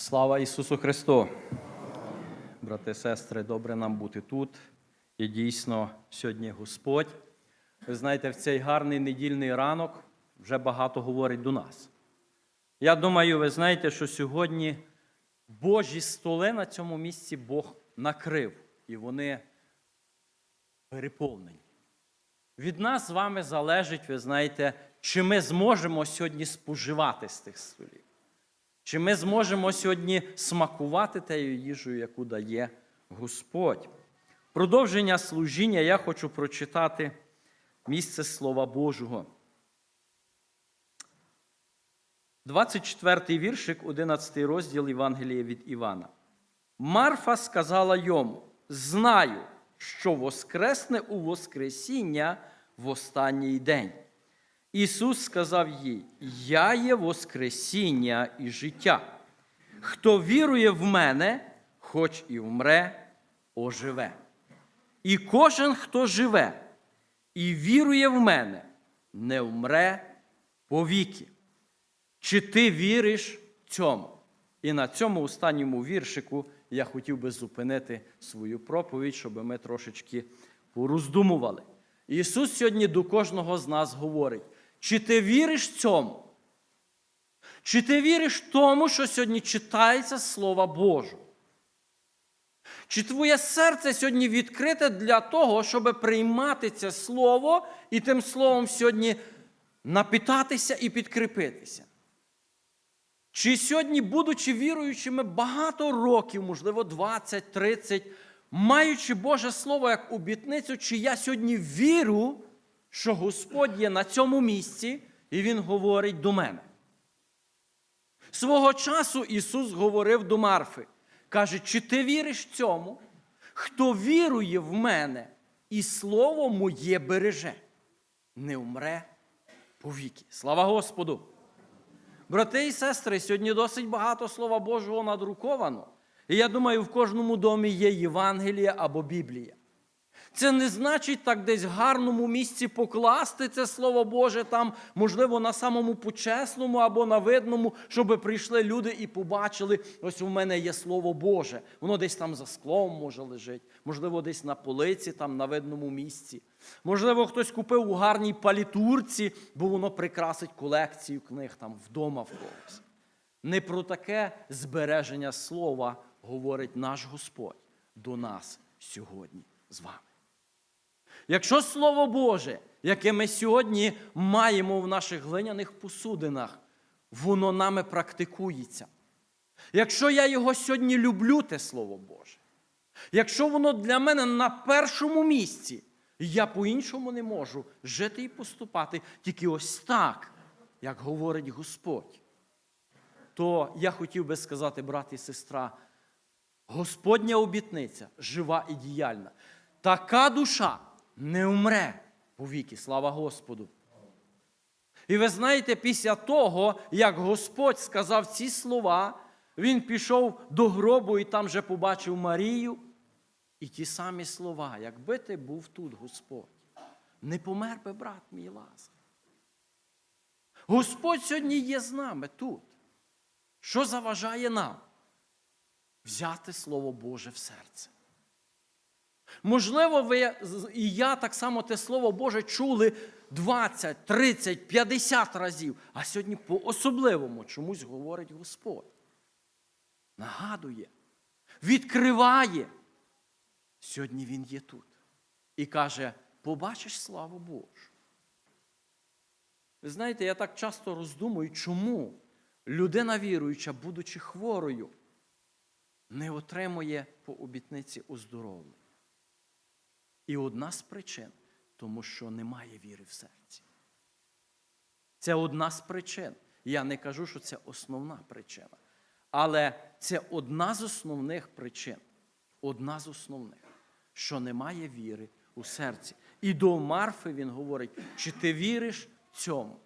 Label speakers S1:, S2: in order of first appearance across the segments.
S1: Слава Ісусу Христу! Брати, і сестри, добре нам бути тут. І дійсно, сьогодні Господь. Ви знаєте, в цей гарний недільний ранок вже багато говорить до нас. Я думаю, ви знаєте, що сьогодні Божі столи на цьому місці Бог накрив, і вони переповнені. Від нас з вами залежить, ви знаєте, чи ми зможемо сьогодні споживати з тих столів. Чи ми зможемо сьогодні смакувати тією їжею, яку дає Господь? Продовження служіння я хочу прочитати місце Слова Божого. 24 віршик, 11 розділ Євангелія від Івана. Марфа сказала йому: Знаю, що воскресне у Воскресіння в останній день. Ісус сказав їй: Я є Воскресіння і життя. Хто вірує в мене, хоч і вмре, оживе. І кожен, хто живе і вірує в мене, не вмре повіки. Чи ти віриш цьому? І на цьому останньому віршику я хотів би зупинити свою проповідь, щоб ми трошечки пороздумували. Ісус сьогодні до кожного з нас говорить: чи ти віриш цьому? Чи ти віриш тому, що сьогодні читається Слова Божого? Чи твоє серце сьогодні відкрите для того, щоб приймати це слово і тим словом сьогодні напитатися і підкріпитися? Чи сьогодні, будучи віруючими багато років, можливо, 20, 30, маючи Боже Слово як обітницю, чи я сьогодні вірю, що Господь є на цьому місці, і Він говорить до мене? Свого часу Ісус говорив до Марфи, каже, чи ти віриш цьому? Хто вірує в мене, і слово моє береже, не вмре повіки. Слава Господу! Брати і сестри, сьогодні досить багато Слова Божого надруковано. І я думаю, в кожному домі є Євангелія або Біблія. Це не значить так десь в гарному місці покласти це Слово Боже, там, можливо, на самому почесному або на видному, щоб прийшли люди і побачили, ось у мене є Слово Боже. Воно десь там за склом може лежить, можливо, десь на полиці, там на видному місці. Можливо, хтось купив у гарній палітурці, бо воно прикрасить колекцію книг там вдома в когось. Не про таке збереження слова говорить наш Господь до нас сьогодні з вами. Якщо Слово Боже, яке ми сьогодні маємо в наших глиняних посудинах, воно нами практикується. Якщо я його сьогодні люблю, те Слово Боже, якщо воно для мене на першому місці, я по-іншому не можу жити і поступати тільки ось так, як говорить Господь, то я хотів би сказати, брат і сестра, Господня обітниця жива і діяльна. Така душа не вмре повіки, слава Господу. І ви знаєте, після того, як Господь сказав ці слова, він пішов до гробу і там же побачив Марію. І ті самі слова, якби ти був тут, Господь, не помер би брат мій Лазар. Господь сьогодні є з нами тут. Що заважає нам? Взяти Слово Боже в серце. Можливо, ви і я так само те Слово Боже чули 20, 30, 50 разів, а сьогодні по-особливому чомусь говорить Господь. Нагадує, відкриває. Сьогодні Він є тут. І каже: побачиш славу Божу. Ви знаєте, я так часто роздумую, чому людина віруюча, будучи хворою, не отримує по обітниці оздоровлення. І одна з причин, тому що немає віри в серці. Це одна з причин. Я не кажу, що це основна причина. Але це одна з основних причин. Одна з основних, що немає віри у серці. І до Марфи він говорить, чи ти віриш цьому?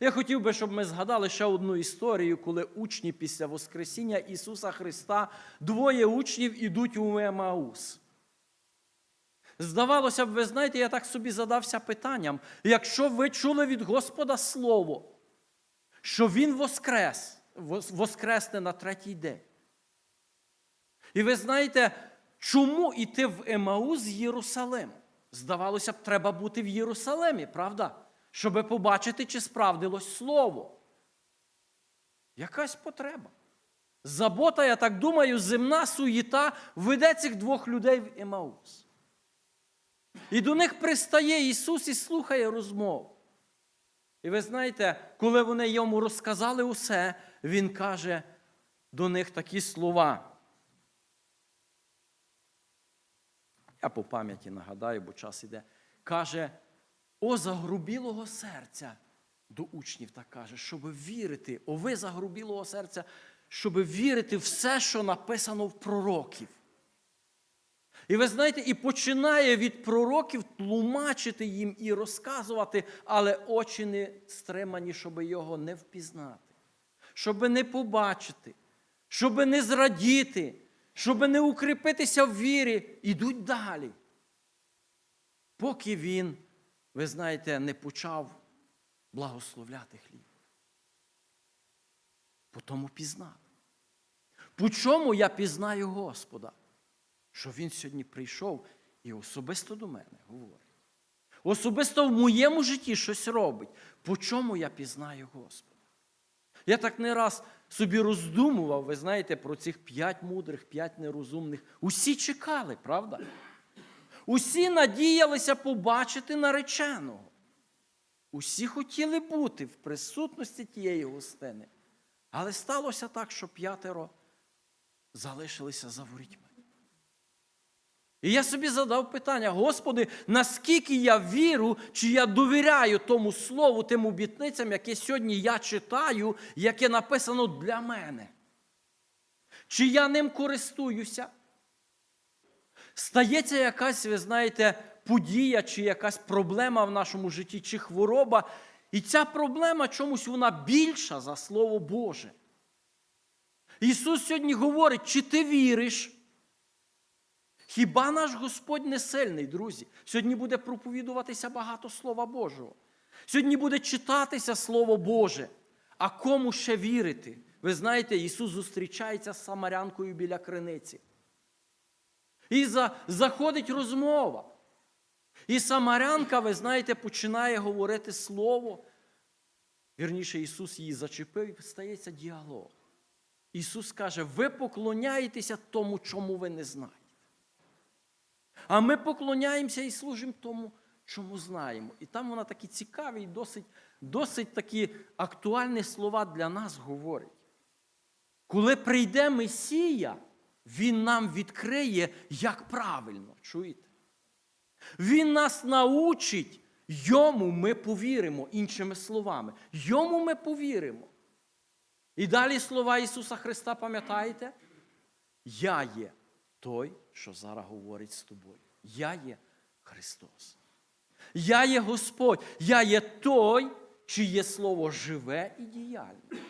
S1: Я хотів би, щоб ми згадали ще одну історію, коли учні після Воскресіння Ісуса Христа, двоє учнів ідуть у Емаус. Здавалося б, ви знаєте, я так собі задався питанням: якщо ви чули від Господа Слово, що Він воскрес, воскресне на третій день. І ви знаєте, чому йти в Емаус з Єрусалиму? Здавалося б, треба бути в Єрусалимі, правда? Щоби побачити, чи справдилось слово. Якась потреба. Забота, я так думаю, земна суєта веде цих двох людей в Емаус. І до них пристає Ісус і слухає розмову. І ви знаєте, коли вони йому розказали усе, Він каже до них такі слова. Я по пам'яті нагадаю, бо час іде. Каже, о загрубілого серця до учнів так каже, щоб вірити, о ви загрубілого серця, щоб вірити все, що написано в пророків. І ви знаєте, і починає від пророків тлумачити їм і розказувати, але очі не стримані, щоб його не впізнати, щоб не побачити, щоб не зрадіти, щоб не укріпитися в вірі, ідуть далі. Поки він, ви знаєте, не почав благословляти хліб. По тому пізнав. По чому я пізнаю Господа? Що Він сьогодні прийшов і особисто до мене говорить. Особисто в моєму житті щось робить. По чому я пізнаю Господа? Я так не раз собі роздумував, ви знаєте, про цих п'ять мудрих, п'ять нерозумних. Усі чекали, правда? Усі надіялися побачити нареченого. Усі хотіли бути в присутності тієї гостини. Але сталося так, що п'ятеро залишилися за ворітьми. І я собі задав питання: Господи, наскільки я віру, чи я довіряю тому слову, тим обітницям, яке сьогодні я читаю, яке написано для мене? Чи я ним користуюся? Стається якась, ви знаєте, подія, чи якась проблема в нашому житті, чи хвороба. І ця проблема чомусь вона більша за Слово Боже. Ісус сьогодні говорить, чи ти віриш? Хіба наш Господь не сильний, друзі? Сьогодні буде проповідуватися багато Слова Божого. Сьогодні буде читатися Слово Боже. А кому ще вірити? Ви знаєте, Ісус зустрічається з Самарянкою біля криниці. І за, заходить розмова. І Самарянка, ви знаєте, починає говорити слово. Вірніше, Ісус її зачепив і стається діалог. Ісус каже: ви поклоняєтеся тому, чому ви не знаєте. А ми поклоняємося і служимо тому, чому знаємо. І там вона такі цікаві і досить, досить такі актуальні слова для нас говорить. Коли прийде Месія, Він нам відкриє, як правильно. Чуєте? Він нас научить, йому ми повіримо, іншими словами. Йому ми повіримо. І далі слова Ісуса Христа, пам'ятаєте? Я є той, що зараз говорить з тобою. Я є Христос. Я є Господь. Я є той, чиє слово живе і діяльне.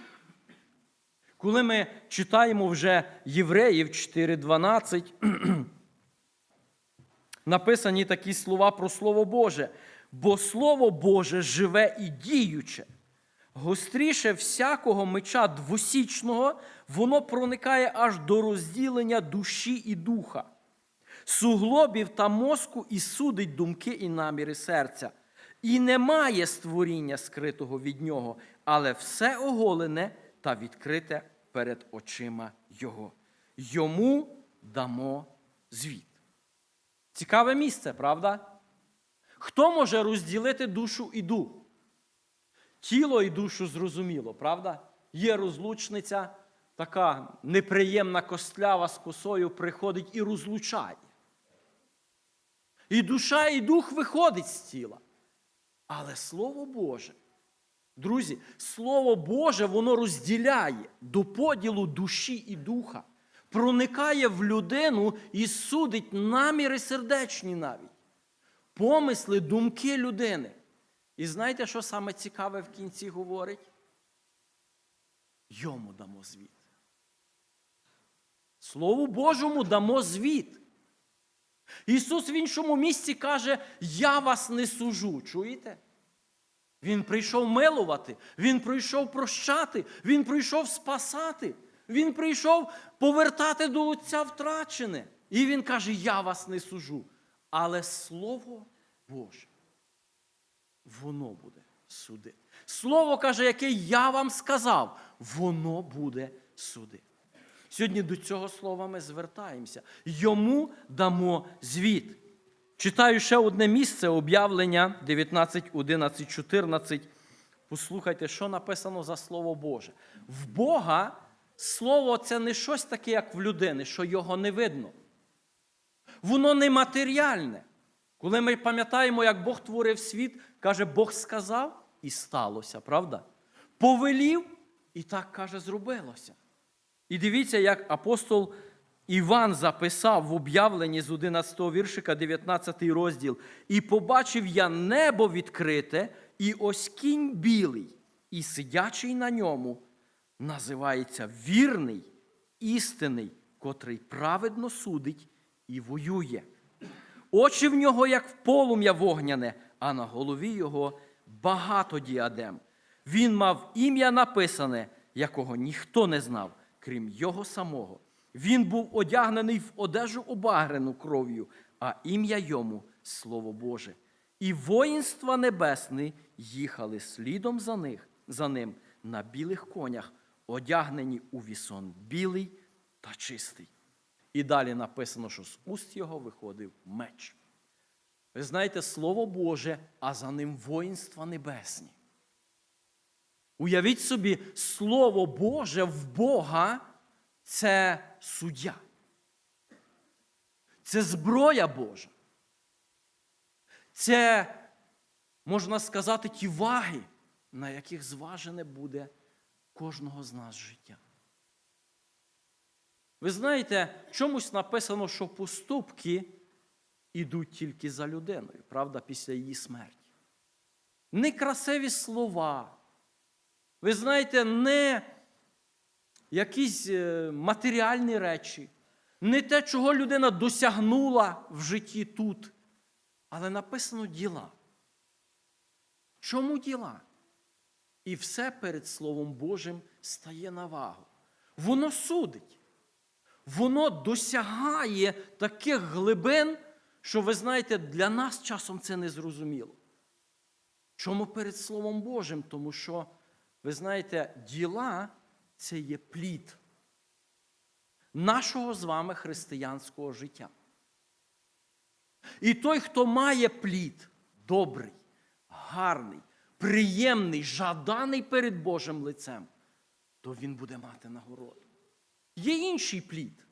S1: Коли ми читаємо вже Євреїв 4.12, написані такі слова про Слово Боже. Бо Слово Боже живе і діюче. Гостріше всякого меча двосічного, воно проникає аж до розділення душі і духа, суглобів та мозку і судить думки і наміри серця. І немає створіння скритого від нього, але все оголене та відкрите перед очима Його. Йому дамо звіт. Цікаве місце, правда? Хто може розділити душу і дух? Тіло і душу зрозуміло, правда? Є розлучниця, така неприємна костлява з косою приходить і розлучає. І душа, і дух виходить з тіла. Але Слово Боже, друзі, Слово Боже, воно розділяє до поділу душі і духа, проникає в людину і судить наміри сердечні навіть, помисли, думки людини. І знаєте, що саме цікаве в кінці говорить? Йому дамо звіт. Слову Божому дамо звіт. Ісус в іншому місці каже, я вас не сужу. Чуєте? Він прийшов милувати, він прийшов прощати, він прийшов спасати, він прийшов повертати до Отця втрачене. І він каже: Я вас не сужу. Але Слово Боже, воно буде судити. Слово каже, яке я вам сказав, воно буде судити. Сьогодні до цього слова ми звертаємося. Йому дамо звіт. Читаю ще одне місце об'явлення 19, 11, 14. Послухайте, що написано за Слово Боже. В Бога Слово це не щось таке, як в людини, що його не видно. Воно нематеріальне. Коли ми пам'ятаємо, як Бог творив світ, каже, Бог сказав і сталося, правда? Повелів, і так каже, зробилося. І дивіться, як апостол Іван записав в об'явленні з 11 віршика, 19 розділ. І побачив я небо відкрите, і ось кінь білий, і сидячий на ньому, називається вірний, істинний, котрий праведно судить і воює. Очі в нього, як в полум'я вогняне, а на голові його багато діадем. Він мав ім'я написане, якого ніхто не знав, крім його самого. Він був одягнений в одежу обагрену кров'ю, а ім'я йому Слово Боже. І воїнства небесні їхали слідом за, них, за ним на білих конях, одягнені у вісон білий та чистий. І далі написано, що з уст його виходив меч. Ви знаєте, Слово Боже, а за ним воїнства небесні. Уявіть собі, Слово Боже в Бога це суддя. Це зброя Божа. Це, можна сказати, ті ваги, на яких зважене буде кожного з нас життя. Ви знаєте, чомусь написано, що поступки ідуть тільки за людиною, правда, після її смерті. Некрасиві слова. Ви знаєте, не якісь е, матеріальні речі, не те, чого людина досягнула в житті тут, але написано діла. Чому діла? І все перед Словом Божим стає на вагу. Воно судить. Воно досягає таких глибин, що, ви знаєте, для нас часом це не зрозуміло. Чому перед Словом Божим? Тому що, ви знаєте, діла це є плід нашого з вами християнського життя. І той, хто має плід добрий, гарний, приємний, жаданий перед Божим лицем, то він буде мати нагороду. Є інший плід.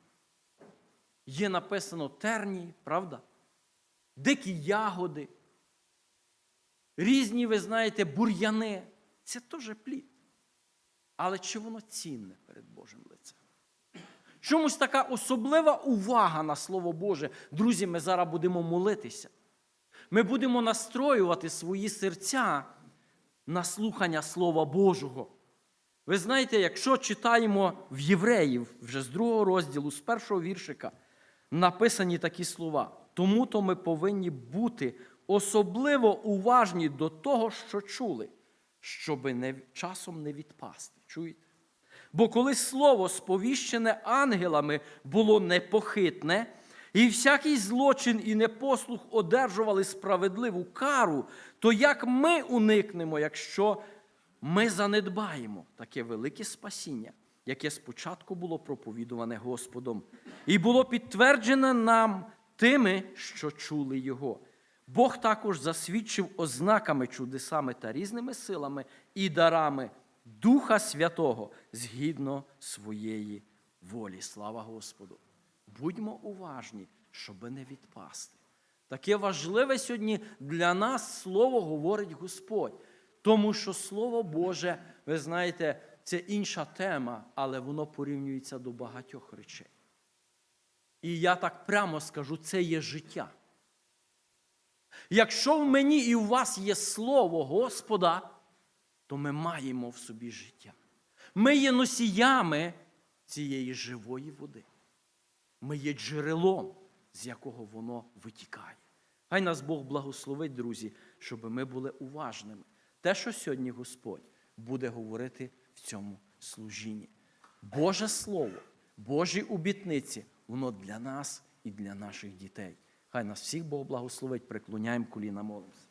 S1: Є написано терні, правда? Дикі ягоди, різні, ви знаєте, бур'яни. Це теж плід. Але чи воно цінне перед Божим лицем? Чомусь така особлива увага на Слово Боже. Друзі, ми зараз будемо молитися. Ми будемо настроювати свої серця на слухання Слова Божого. Ви знаєте, якщо читаємо в Євреїв вже з другого розділу, з першого віршика, написані такі слова. Тому то ми повинні бути особливо уважні до того, що чули, щоби не, часом не відпасти. Чуєте? Бо коли слово, сповіщене ангелами, було непохитне, і всякий злочин і непослух одержували справедливу кару, то як ми уникнемо, якщо ми занедбаємо таке велике спасіння, яке спочатку було проповідуване Господом, і було підтверджене нам тими, що чули Його. Бог також засвідчив ознаками, чудесами та різними силами і дарами Духа Святого згідно своєї волі. Слава Господу! Будьмо уважні, щоб не відпасти. Таке важливе сьогодні для нас слово говорить Господь. Тому що Слово Боже, ви знаєте, це інша тема, але воно порівнюється до багатьох речей. І я так прямо скажу, це є життя. Якщо в мені і у вас є Слово Господа, то ми маємо в собі життя. Ми є носіями цієї живої води. Ми є джерелом, з якого воно витікає. Хай нас Бог благословить, друзі, щоб ми були уважними. те, що сьогодні Господь буде говорити в цьому служінні. Боже Слово, Божі обітниці, воно для нас і для наших дітей. Хай нас всіх Бог благословить, приклоняємо коліна молимося.